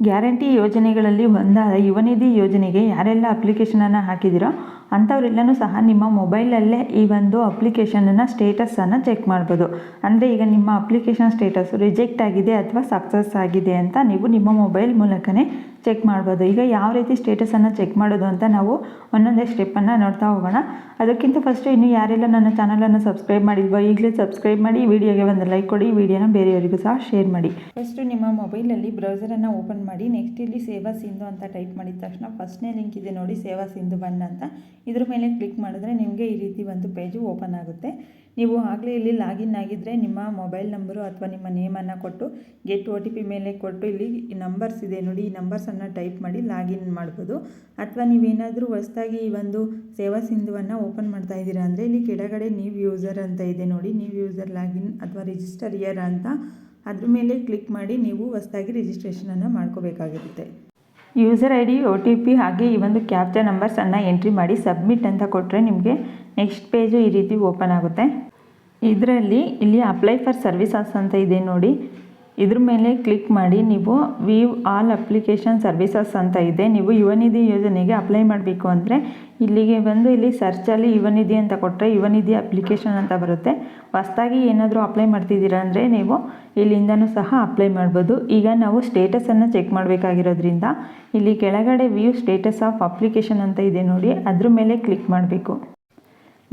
Guarantee ಯೋಜನೆಗಳಲ್ಲಿ ಒಂದಾದ ಯುವನಿಧಿ ಯೋಜನೆಗೆ ಯಾರೆಲ್ಲ ಅಪ್ಲಿಕೇಶನನ್ನು ಹಾಕಿದ್ದೀರೋ ಅಂಥವರೆಲ್ಲನೂ ಸಹ ನಿಮ್ಮ ಮೊಬೈಲಲ್ಲೇ ಈ ಒಂದು ಅಪ್ಲಿಕೇಶನನ್ನು ಸ್ಟೇಟಸನ್ನು ಚೆಕ್ ಮಾಡ್ಬೋದು. ಅಂದರೆ ಈಗ ನಿಮ್ಮ ಅಪ್ಲಿಕೇಶನ್ ಸ್ಟೇಟಸ್ ರಿಜೆಕ್ಟ್ ಆಗಿದೆ ಅಥವಾ ಸಕ್ಸಸ್ ಆಗಿದೆ ಅಂತ ನೀವು ನಿಮ್ಮ ಮೊಬೈಲ್ ಮೂಲಕನೇ ಚೆಕ್ ಮಾಡ್ಬೋದು. ಈಗ ಯಾವ ರೀತಿ ಸ್ಟೇಟಸನ್ನು ಚೆಕ್ ಮಾಡೋದು ಅಂತ ನಾವು ಒಂದೊಂದೇ ಸ್ಟೆಪ್ಪನ್ನು ನೋಡ್ತಾ ಹೋಗೋಣ. ಅದಕ್ಕಿಂತ ಫಸ್ಟು ಇನ್ನು ಯಾರೆಲ್ಲ ನನ್ನ ಚಾನಲನ್ನು ಸಬ್ಸ್ಕ್ರೈಬ್ ಮಾಡಿಲ್ವೋ ಈಗಲೇ ಸಬ್ಸ್ಕ್ರೈಬ್ ಮಾಡಿ ವಿಡಿಯೋಗೆ ಒಂದು ಲೈಕ್ ಕೊಡಿ ವಿಡಿಯೋನ ಬೇರೆಯವರಿಗೂ ಸಹ ಶೇರ್ ಮಾಡಿ. ಫಸ್ಟು ನಿಮ್ಮ ಮೊಬೈಲಲ್ಲಿ ಬ್ರೌಸರನ್ನು ಓಪನ್ ಮಾಡಿ ನೆಕ್ಸ್ಟ್ ಇಲ್ಲಿ ಸೇವಾ ಸಿಂಧು ಅಂತ ಟೈಪ್ ಮಾಡಿದ ತಕ್ಷಣ ಫಸ್ಟ್ನೇ ಲಿಂಕ್ ಇದೆ ನೋಡಿ, ಸೇವಾ ಸಿಂಧು ಬನ್ ಅಂತ. ಇದ್ರ ಮೇಲೆ ಕ್ಲಿಕ್ ಮಾಡಿದ್ರೆ ನಿಮಗೆ ಈ ರೀತಿ ಒಂದು ಪೇಜು ಓಪನ್ ಆಗುತ್ತೆ. ನೀವು ಆಗಲೇ ಇಲ್ಲಿ ಲಾಗಿನ್ ಆಗಿದ್ದರೆ ನಿಮ್ಮ ಮೊಬೈಲ್ ನಂಬರು ಅಥವಾ ನಿಮ್ಮ ನೇಮನ್ನು ಕೊಟ್ಟು ಗೆಟ್ ಒ ಟಿ ಪಿ ಮೇಲೆ ಕೊಟ್ಟು ಇಲ್ಲಿ ನಂಬರ್ಸ್ ಇದೆ ನೋಡಿ, ಈ ನಂಬರ್ಸನ್ನು ಟೈಪ್ ಮಾಡಿ ಲಾಗಿನ್ ಮಾಡ್ಬೋದು. ಅಥವಾ ನೀವೇನಾದರೂ ಹೊಸ್ದಾಗಿ ಈ ಒಂದು ಸೇವಾ ಸಿಂಧುವನ್ನು ಓಪನ್ ಮಾಡ್ತಾ ಇದ್ದೀರಾ ಅಂದರೆ ಇಲ್ಲಿ ಕೆಳಗಡೆ ನ್ಯೂ ಯೂಸರ್ ಅಂತ ಇದೆ ನೋಡಿ. ನ್ಯೂ ಯೂಸರ್ ಲಾಗಿನ್ ಅಥವಾ ರಿಜಿಸ್ಟರ್ ಇಯರ್ ಅಂತ ಅದ್ರ ಮೇಲೆ ಕ್ಲಿಕ್ ಮಾಡಿ ನೀವು ಹೊಸ್ದಾಗಿ ರಿಜಿಸ್ಟ್ರೇಷನನ್ನು ಮಾಡ್ಕೋಬೇಕಾಗಿರುತ್ತೆ. User I D O T P ಹಾಗೆ ಈ ಒಂದು ಕ್ಯಾಪ್ಚರ್ ನಂಬರ್ಸನ್ನು ಎಂಟ್ರಿ ಮಾಡಿ ಸಬ್ಮಿಟ್ ಅಂತ ಕೊಟ್ಟರೆ ನಿಮಗೆ ನೆಕ್ಸ್ಟ್ ಪೇಜು ಈ ರೀತಿ ಓಪನ್ ಆಗುತ್ತೆ. ಇದರಲ್ಲಿ ಇಲ್ಲಿ ಅಪ್ಲೈ ಫಾರ್ ಸರ್ವಿಸಸ್ ಅಂತ ಇದೆ ನೋಡಿ. ಇದ್ರ ಮೇಲೆ ಕ್ಲಿಕ್ ಮಾಡಿ ನೀವು ವೀವ್ ಆಲ್ ಅಪ್ಲಿಕೇಶನ್ ಸರ್ವಿಸಸ್ ಅಂತ ಇದೆ. ನೀವು ಯುವನಿಧಿ ಯೋಜನೆಗೆ ಅಪ್ಲೈ ಮಾಡಬೇಕು ಅಂದರೆ ಇಲ್ಲಿಗೆ ಬಂದು ಇಲ್ಲಿ ಸರ್ಚಲ್ಲಿ ಯುವನಿಧಿ ಅಂತ ಕೊಟ್ಟರೆ ಯುವನಿಧಿ ಅಪ್ಲಿಕೇಶನ್ ಅಂತ ಬರುತ್ತೆ. ಹೊಸ್ದಾಗಿ ಏನಾದರೂ ಅಪ್ಲೈ ಮಾಡ್ತಿದ್ದೀರಾ ಅಂದರೆ ನೀವು ಇಲ್ಲಿಂದನೂ ಸಹ ಅಪ್ಲೈ ಮಾಡ್ಬೋದು. ಈಗ ನಾವು ಸ್ಟೇಟಸನ್ನು ಚೆಕ್ ಮಾಡಬೇಕಾಗಿರೋದ್ರಿಂದ ಇಲ್ಲಿ ಕೆಳಗಡೆ ವ್ಯೂ ಸ್ಟೇಟಸ್ ಆಫ್ ಅಪ್ಲಿಕೇಶನ್ ಅಂತ ಇದೆ ನೋಡಿ. ಅದ್ರ ಮೇಲೆ ಕ್ಲಿಕ್ ಮಾಡಬೇಕು.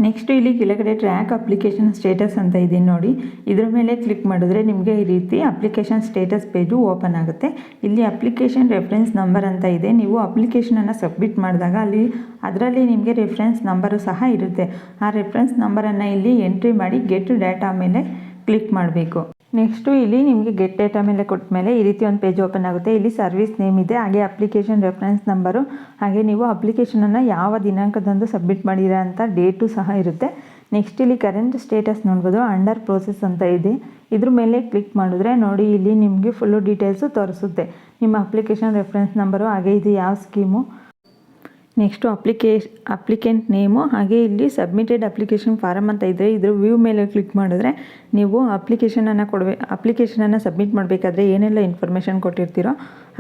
ನೆಕ್ಸ್ಟ್ ಇಲ್ಲಿ ಕೆಳಗಡೆ ಟ್ರ್ಯಾಕ್ ಅಪ್ಲಿಕೇಶನ್ ಸ್ಟೇಟಸ್ ಅಂತ ಇದೆ ನೋಡಿ. ಇದರ ಮೇಲೆ ಕ್ಲಿಕ್ ಮಾಡಿದ್ರೆ ನಿಮಗೆ ಈ ರೀತಿ ಅಪ್ಲಿಕೇಶನ್ ಸ್ಟೇಟಸ್ ಪೇಜು ಓಪನ್ ಆಗುತ್ತೆ. ಇಲ್ಲಿ ಅಪ್ಲಿಕೇಶನ್ ರೆಫರೆನ್ಸ್ ನಂಬರ್ ಅಂತ ಇದೆ. ನೀವು ಅಪ್ಲಿಕೇಶನನ್ನು ಸಬ್ಮಿಟ್ ಮಾಡಿದಾಗ ಅಲ್ಲಿ ಅದರಲ್ಲಿ ನಿಮಗೆ ರೆಫರೆನ್ಸ್ ನಂಬರು ಸಹ ಇರುತ್ತೆ. ಆ ರೆಫರೆನ್ಸ್ ನಂಬರನ್ನು ಇಲ್ಲಿ ಎಂಟ್ರಿ ಮಾಡಿ ಗೆಟ್ ಡೇಟಾ ಮೇಲೆ ಕ್ಲಿಕ್ ಮಾಡಬೇಕು. ನೆಕ್ಸ್ಟು ಇಲ್ಲಿ ನಿಮಗೆ ಗೆಟ್ ಡೇಟಾ ಮೇಲೆ ಕೊಟ್ಟ ಮೇಲೆ ಈ ರೀತಿ ಒಂದು ಪೇಜ್ ಓಪನ್ ಆಗುತ್ತೆ. ಇಲ್ಲಿ ಸರ್ವಿಸ್ ನೇಮ್ ಇದೆ, ಹಾಗೆ ಅಪ್ಲಿಕೇಶನ್ ರೆಫರೆನ್ಸ್ ನಂಬರು ಹಾಗೆ ನೀವು ಅಪ್ಲಿಕೇಶನನ್ನು ಯಾವ ದಿನಾಂಕದಂದು ಸಬ್ಮಿಟ್ ಮಾಡಿರಾ ಅಂತ ಡೇಟು ಸಹ ಇರುತ್ತೆ. ನೆಕ್ಸ್ಟ್ ಇಲ್ಲಿ ಕರೆಂಟ್ ಸ್ಟೇಟಸ್ ನೋಡ್ಬೋದು ಅಂಡರ್ ಪ್ರೋಸೆಸ್ ಅಂತ ಇದೆ. ಇದ್ರ ಮೇಲೆ ಕ್ಲಿಕ್ ಮಾಡಿದ್ರೆ ನೋಡಿ ಇಲ್ಲಿ ನಿಮಗೆ ಫುಲ್ಲು ಡೀಟೇಲ್ಸು ತೋರಿಸುತ್ತೆ. ನಿಮ್ಮ ಅಪ್ಲಿಕೇಶನ್ ರೆಫರೆನ್ಸ್ ನಂಬರು ಹಾಗೆ ಇದು ಯಾವ scheme next application applicant name, ಹಾಗೆ ಇಲ್ಲಿ ಸಬ್ಮಿಟೆಡ್ ಅಪ್ಲಿಕೇಶನ್ ಫಾರಮ್ ಅಂತ ಇದ್ದರೆ ಇದ್ರ ವ್ಯೂ ಮೇಲೆ ಕ್ಲಿಕ್ ಮಾಡಿದ್ರೆ ನೀವು ಅಪ್ಲಿಕೇಶನನ್ನು ಕೊಡಬೇ ಅಪ್ಲಿಕೇಶನನ್ನು ಸಬ್ಮಿಟ್ ಮಾಡಬೇಕಾದ್ರೆ ಏನೆಲ್ಲ ಇನ್ಫಾರ್ಮೇಷನ್ ಕೊಟ್ಟಿರ್ತೀರೋ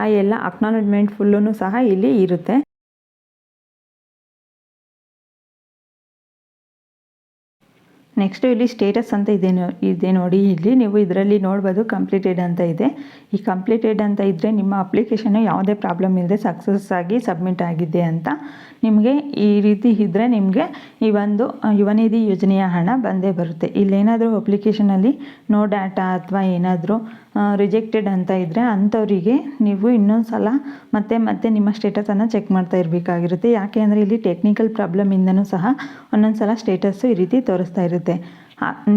ಆ ಎಲ್ಲ ಅಕ್ನಾಲಜ್ಮೆಂಟ್ ಫುಲ್ಲೂ ಸಹ ಇಲ್ಲಿ ಇರುತ್ತೆ. ನೆಕ್ಸ್ಟು ಇಲ್ಲಿ ಸ್ಟೇಟಸ್ ಅಂತ ಇದೆ ಇದೆ ನೋಡಿ. ಇಲ್ಲಿ ನೀವು ಇದರಲ್ಲಿ ನೋಡ್ಬೋದು ಕಂಪ್ಲೀಟೆಡ್ ಅಂತ ಇದೆ. ಈ ಕಂಪ್ಲೀಟೆಡ್ ಅಂತ ಇದ್ದರೆ ನಿಮ್ಮ ಅಪ್ಲಿಕೇಶನ್ ಯಾವುದೇ ಪ್ರಾಬ್ಲಮ್ ಇಲ್ಲದೆ ಸಕ್ಸಸ್ ಆಗಿ ಸಬ್ಮಿಟ್ ಆಗಿದೆ ಅಂತ. ನಿಮಗೆ ಈ ರೀತಿ ಇದ್ದರೆ ನಿಮಗೆ ಈ ಒಂದು ಯುವನಿಧಿ ಯೋಜನೆಯ ಹಣ ಬಂದೇ ಬರುತ್ತೆ. ಇಲ್ಲೇನಾದರೂ ಅಪ್ಲಿಕೇಶನಲ್ಲಿ ನೋ ಡಾಟಾ ಅಥವಾ ಏನಾದರೂ ರಿಜೆಕ್ಟೆಡ್ ಅಂತ ಇದ್ದರೆ ಅಂಥವರಿಗೆ ನೀವು ಇನ್ನೊಂದು ಸಲ ಮತ್ತೆ ಮತ್ತೆ ನಿಮ್ಮ ಸ್ಟೇಟಸನ್ನು ಚೆಕ್ ಮಾಡ್ತಾ ಇರಬೇಕಾಗಿರುತ್ತೆ. ಯಾಕೆ ಅಂದರೆ ಇಲ್ಲಿ ಟೆಕ್ನಿಕಲ್ ಪ್ರಾಬ್ಲಮಿಂದನೂ ಸಹ ಒಂದೊಂದು ಸಲ ಸ್ಟೇಟಸ್ಸು ಈ ರೀತಿ ತೋರಿಸ್ತಾ ಇರುತ್ತೆ.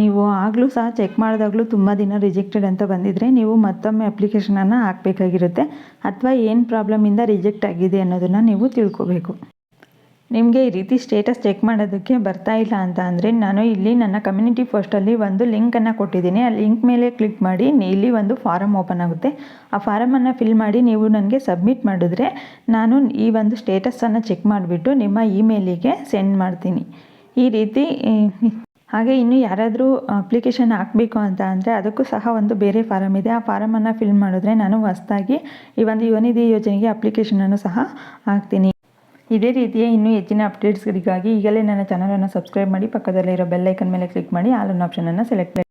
ನೀವು ಆಗಲೂ ಸಹ ಚೆಕ್ ಮಾಡಿದಾಗಲೂ ತುಂಬ ದಿನ ರಿಜೆಕ್ಟೆಡ್ ಅಂತ ಬಂದಿದ್ದರೆ ನೀವು ಮತ್ತೊಮ್ಮೆ ಅಪ್ಲಿಕೇಶನನ್ನು ಹಾಕಬೇಕಾಗಿರುತ್ತೆ. ಅಥವಾ ಏನು ಪ್ರಾಬ್ಲಮಿಂದ ರಿಜೆಕ್ಟ್ ಆಗಿದೆ ಅನ್ನೋದನ್ನು ನೀವು ತಿಳ್ಕೊಬೇಕು. ನಿಮಗೆ ಈ ರೀತಿ ಸ್ಟೇಟಸ್ ಚೆಕ್ ಮಾಡೋದಕ್ಕೆ ಬರ್ತಾ ಇಲ್ಲ ಅಂತ ಅಂದರೆ ನಾನು ಇಲ್ಲಿ ನನ್ನ ಕಮ್ಯುನಿಟಿ ಪೋಸ್ಟಲ್ಲಿ ಒಂದು ಲಿಂಕನ್ನು ಕೊಟ್ಟಿದ್ದೀನಿ. ಆ ಲಿಂಕ್ ಮೇಲೆ ಕ್ಲಿಕ್ ಮಾಡಿ ಇಲ್ಲಿ ಒಂದು ಫಾರಮ್ ಓಪನ್ ಆಗುತ್ತೆ. ಆ ಫಾರಮನ್ನು ಫಿಲ್ ಮಾಡಿ ನೀವು ನನಗೆ ಸಬ್ಮಿಟ್ ಮಾಡಿದ್ರೆ ನಾನು ಈ ಒಂದು ಸ್ಟೇಟಸನ್ನು ಚೆಕ್ ಮಾಡಿಬಿಟ್ಟು ನಿಮ್ಮ ಇಮೇಲಿಗೆ ಸೆಂಡ್ ಮಾಡ್ತೀನಿ. ಈ ರೀತಿ ಹಾಗೆ ಇನ್ನು ಯಾರಾದರೂ ಅಪ್ಲಿಕೇಶನ್ ಹಾಕಬೇಕು ಅಂತ ಅಂದರೆ ಅದಕ್ಕೂ ಸಹ ಒಂದು ಬೇರೆ ಫಾರಮ್ ಇದೆ. ಆ ಫಾರಮನ್ನು ಫಿಲ್ ಮಾಡಿದ್ರೆ ನಾನು ಹೊಸ್ದಾಗಿ ಈ ಒಂದು ಯುವನಿಧಿ ಯೋಜನೆಗೆ ಅಪ್ಲಿಕೇಶನನ್ನು ಸಹ ಹಾಕ್ತೀನಿ. ಇದೇ ರೀತಿಯ ಇನ್ನೂ ಹೆಚ್ಚಿನ ಅಪ್ಡೇಟ್ಸ್ಗಳಿಗಾಗಿ ಈಗಲೇ ನನ್ನ ಚಾನಲನ್ನು ಸಬ್ಸ್ಕ್ರೈಬ್ ಮಾಡಿ, ಪಕ್ಕದಲ್ಲಿರೋ ಬೆಲ್ ಐಕನ್ ಮೇಲೆ ಕ್ಲಿಕ್ ಮಾಡಿ ಆಲ್ ಆಪ್ಷನನ್ನು ಸೆಲೆಕ್ಟ್ ಮಾಡಿ.